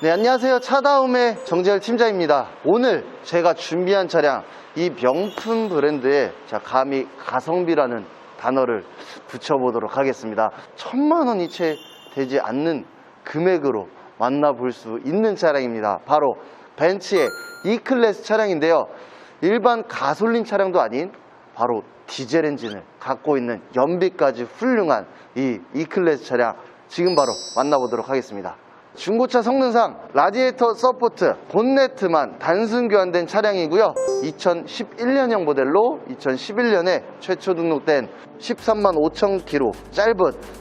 네, 안녕하세요. 차다움의 정재열 팀장입니다. 오늘 제가 준비한 차량, 이 명품 브랜드에 자, 감히 가성비라는 단어를 붙여보도록 하겠습니다. 천만 원이 채 되지 않는 금액으로 만나볼 수 있는 차량입니다. 바로 벤츠의 E클래스 차량인데요. 일반 가솔린 차량도 아닌 바로 디젤 엔진을 갖고 있는 연비까지 훌륭한 이 E클래스 차량 지금 바로 만나보도록 하겠습니다. 중고차 성능상 라디에이터 서포트 본네트만 단순 교환된 차량이고요. 2011년형 모델로 2011년에 최초 등록된 13만 5천 킬로 짧은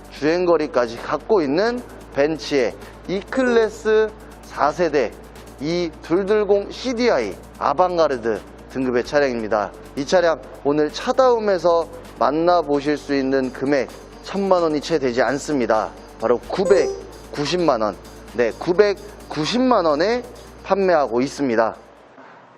주행거리까지 갖고 있는 벤츠의 E클래스 4세대 E220 CDI 아방가르드 등급의 차량입니다. 이 차량 오늘 차다움에서 만나보실 수 있는 금액 천만 원이 채 되지 않습니다. 바로 990만 원 네, 990만 원에 판매하고 있습니다.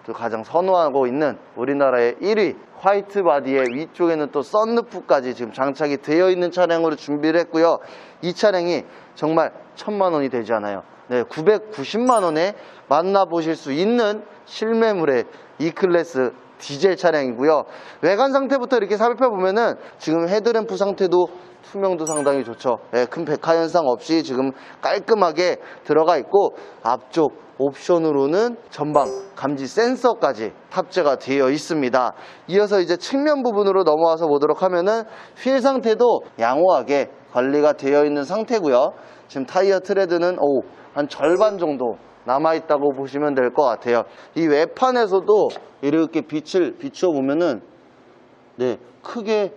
또 가장 선호하고 있는 우리나라의 1위 화이트 바디의 위쪽에는 또 썬루프까지 지금 장착이 되어 있는 차량으로 준비를 했고요. 이 차량이 정말 천만 원이 되지 않아요. 네, 990만 원에 만나보실 수 있는 실매물의 E클래스 디젤 차량이고요. 외관 상태부터 이렇게 살펴보면은 지금 헤드램프 상태도 투명도 상당히 좋죠. 예, 큰 백화 현상 없이 지금 깔끔하게 들어가 있고 앞쪽 옵션으로는 전방 감지 센서까지 탑재가 되어 있습니다. 이어서 이제 측면 부분으로 넘어와서 보도록 하면은 휠 상태도 양호하게 관리가 되어 있는 상태고요. 지금 타이어 트레드는 오, 한 절반 정도 남아있다고 보시면 될 것 같아요. 이 외판에서도 이렇게 빛을 비추어 보면은 네, 크게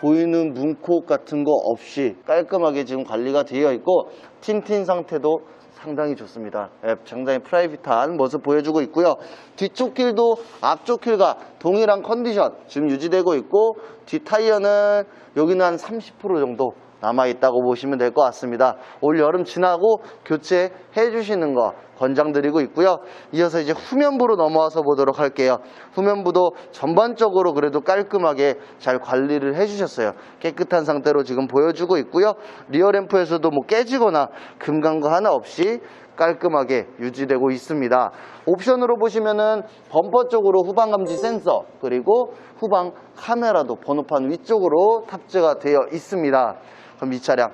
보이는 문콕 같은 거 없이 깔끔하게 지금 관리가 되어 있고 틴틴 상태도 상당히 좋습니다. 예, 상당히 프라이빗한 모습 보여주고 있고요. 뒤쪽 휠도 앞쪽 휠과 동일한 컨디션 지금 유지되고 있고 뒤 타이어는 여기는 한 30% 정도 남아있다고 보시면 될 것 같습니다. 올 여름 지나고 교체해 주시는 거 권장드리고 있고요. 이어서 이제 후면부로 넘어와서 보도록 할게요. 후면부도 전반적으로 그래도 깔끔하게 잘 관리를 해주셨어요. 깨끗한 상태로 지금 보여주고 있고요. 리어램프에서도 뭐 깨지거나 금간 거 하나 없이 깔끔하게 유지되고 있습니다. 옵션으로 보시면은 범퍼 쪽으로 후방 감지 센서 그리고 후방 카메라도 번호판 위쪽으로 탑재가 되어 있습니다. 그럼 이 차량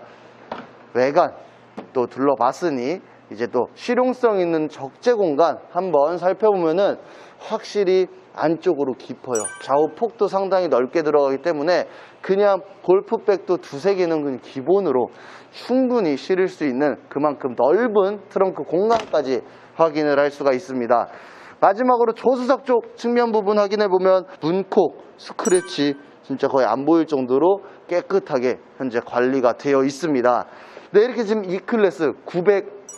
외관 또 둘러봤으니 이제 또 실용성 있는 적재 공간 한번 살펴보면은 확실히 안쪽으로 깊어요. 좌우 폭도 상당히 넓게 들어가기 때문에 그냥 골프백도 두세 개는 그냥 기본으로 충분히 실을 수 있는 그만큼 넓은 트렁크 공간까지 확인을 할 수가 있습니다. 마지막으로 조수석 쪽 측면 부분 확인해 보면 문콕, 스크래치 진짜 거의 안 보일 정도로 깨끗하게 현재 관리가 되어 있습니다. 네, 이렇게 지금 E클래스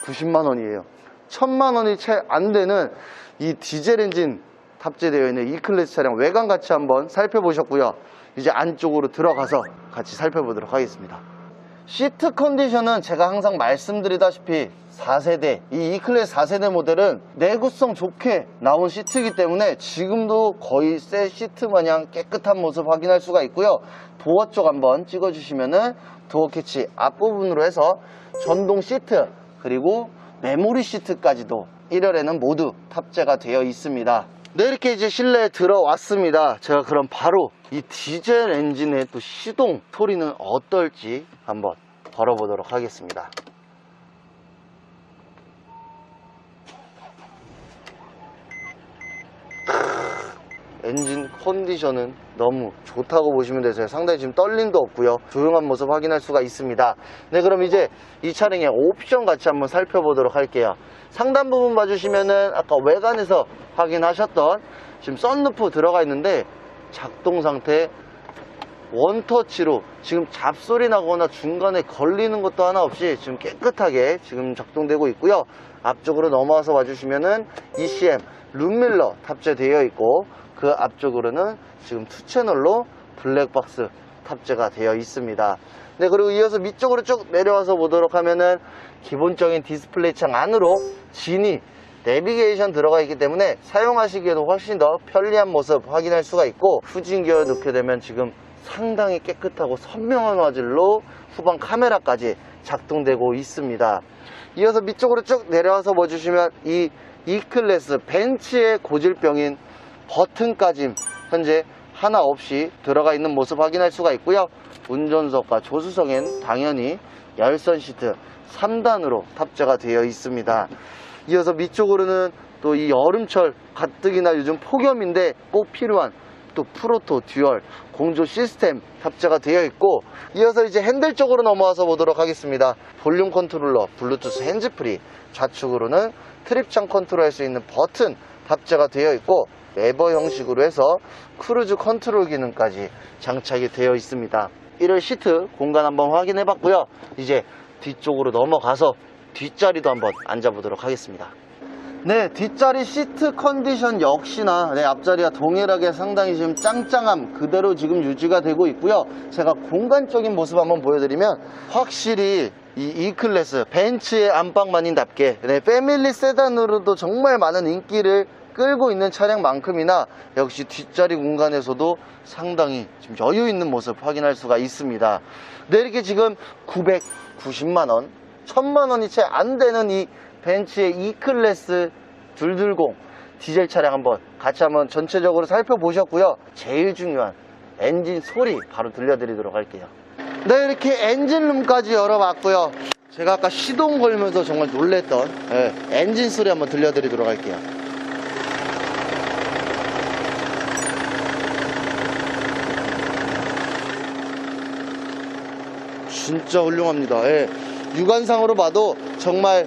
990만 원이에요. 1000만 원이 채 안 되는 이 디젤 엔진 탑재되어 있는 E클래스 차량 외관 같이 한번 살펴보셨고요. 이제 안쪽으로 들어가서 같이 살펴보도록 하겠습니다. 시트 컨디션은 제가 항상 말씀드리다시피 4세대 이 E클래스 4세대 모델은 내구성 좋게 나온 시트이기 때문에 지금도 거의 새 시트 마냥 깨끗한 모습 확인할 수가 있고요 도어 쪽 한번 찍어 주시면은 도어 캐치 앞부분으로 해서 전동 시트 그리고 메모리 시트까지도 1열에는 모두 탑재가 되어 있습니다. 네 이렇게 이제 실내에 들어왔습니다. 제가 그럼 바로 이 디젤 엔진의 또 시동 소리는 어떨지 한번 걸어보도록 하겠습니다 엔진 컨디션은 너무 좋다고 보시면 되세요 상당히 지금 떨림도 없고요. 조용한 모습 확인할 수가 있습니다. 네 그럼 이제 이 차량의 옵션 같이 한번 살펴보도록 할게요. 상단 부분 봐주시면은 아까 외관에서 확인하셨던 지금 썬루프 들어가 있는데 작동 상태 원터치로 지금 잡소리 나거나 중간에 걸리는 것도 하나 없이 지금 깨끗하게 지금 작동되고 있고요. 앞쪽으로 넘어와서 봐주시면은 ECM 룸밀러 탑재되어 있고 그 앞쪽으로는 지금 투 채널로 블랙박스 탑재가 되어 있습니다 네 그리고 이어서 밑쪽으로 쭉 내려와서 보도록 하면은 기본적인 디스플레이 창 안으로 진이 내비게이션 들어가 있기 때문에 사용하시기에도 훨씬 더 편리한 모습 확인할 수가 있고 후진 기어 넣게 되면 지금 상당히 깨끗하고 선명한 화질로 후방 카메라까지 작동되고 있습니다. 이어서 밑쪽으로 쭉 내려와서 보여주시면 이 E클래스 벤츠의 고질병인 버튼까지 현재 하나 없이 들어가 있는 모습 확인할 수가 있고요. 운전석과 조수석엔 당연히 열선 시트 3단으로 탑재가 되어 있습니다. 이어서 밑쪽으로는 또 이 여름철 가뜩이나 요즘 폭염인데 꼭 필요한 또 프로토 듀얼 공조 시스템 탑재가 되어 있고 이어서 이제 핸들 쪽으로 넘어와서 보도록 하겠습니다. 볼륨 컨트롤러, 블루투스 핸즈프리, 좌측으로는 트립창 컨트롤 할 수 있는 버튼 탑재가 되어 있고 레버 형식으로 해서 크루즈 컨트롤 기능까지 장착이 되어 있습니다. 1열 시트 공간 한번 확인해 봤고요. 이제 뒤쪽으로 넘어가서 뒷자리도 한번 앉아보도록 하겠습니다. 네, 뒷자리 시트 컨디션 역시나 네, 앞자리와 동일하게 상당히 지금 짱짱함 그대로 지금 유지가 되고 있고요. 제가 공간적인 모습 한번 보여드리면 확실히 이 E클래스 벤츠의 안방만인답게 네, 패밀리 세단으로도 정말 많은 인기를 끌고 있는 차량만큼이나 역시 뒷자리 공간에서도 상당히 지금 여유 있는 모습 확인할 수가 있습니다. 네, 이렇게 지금 990만원, 1000만원이 채 안 되는 이 벤츠의 E클래스 220 디젤 차량 한번 같이 한번 전체적으로 살펴보셨고요. 제일 중요한 엔진 소리 바로 들려드리도록 할게요. 네, 이렇게 엔진룸까지 열어봤고요. 제가 아까 시동 걸면서 정말 놀랬던 예, 엔진 소리 한번 들려드리도록 할게요. 진짜 훌륭합니다. 예. 육안상으로 봐도 정말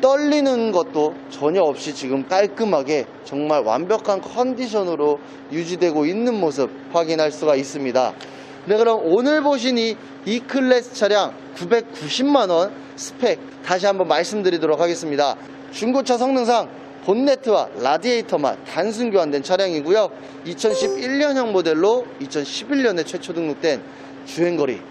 떨리는 것도 전혀 없이 지금 깔끔하게 정말 완벽한 컨디션으로 유지되고 있는 모습 확인할 수가 있습니다. 네, 그럼 오늘 보신 이 E클래스 차량 990만원 스펙 다시 한번 말씀드리도록 하겠습니다. 중고차 성능상 본네트와 라디에이터만 단순 교환된 차량이고요. 2011년형 모델로 2011년에 최초 등록된 주행거리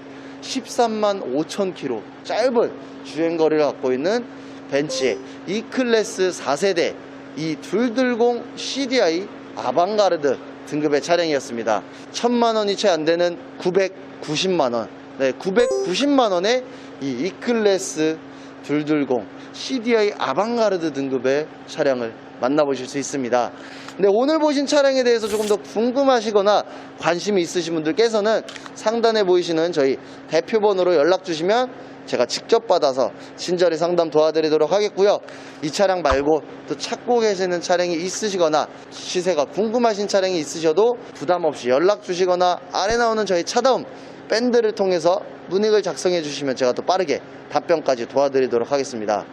13만 5천 킬로 짧은 주행거리를 갖고 있는 벤츠의 E클래스 4세대 이 둘들공 CDI 아방가르드 등급의 차량이었습니다. 천만 원이 채 안 되는 990만 원. 네, 990만 원에 이 E클래스 둘들공 CDI 아방가르드 등급의 차량을 만나보실 수 있습니다. 네, 오늘 보신 차량에 대해서 조금 더 궁금하시거나 관심이 있으신 분들께서는 상단에 보이시는 저희 대표번호로 연락 주시면 제가 직접 받아서 친절히 상담 도와드리도록 하겠고요. 이 차량 말고 또 찾고 계시는 차량이 있으시거나 시세가 궁금하신 차량이 있으셔도 부담 없이 연락 주시거나 아래 나오는 저희 차다움 밴드를 통해서 문의를 작성해 주시면 제가 또 빠르게 답변까지 도와드리도록 하겠습니다.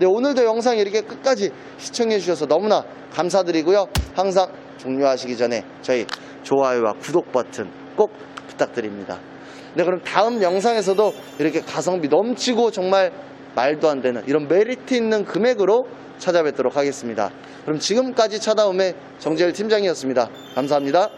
네, 오늘도 영상 이렇게 끝까지 시청해 주셔서 너무나 감사드리고요. 항상 종료하시기 전에 저희 좋아요와 구독 버튼 꼭 부탁드립니다. 네, 그럼 다음 영상에서도 이렇게 가성비 넘치고 정말 말도 안 되는 이런 메리트 있는 금액으로 찾아뵙도록 하겠습니다. 그럼 지금까지 찾아옴의 정재일 팀장이었습니다. 감사합니다.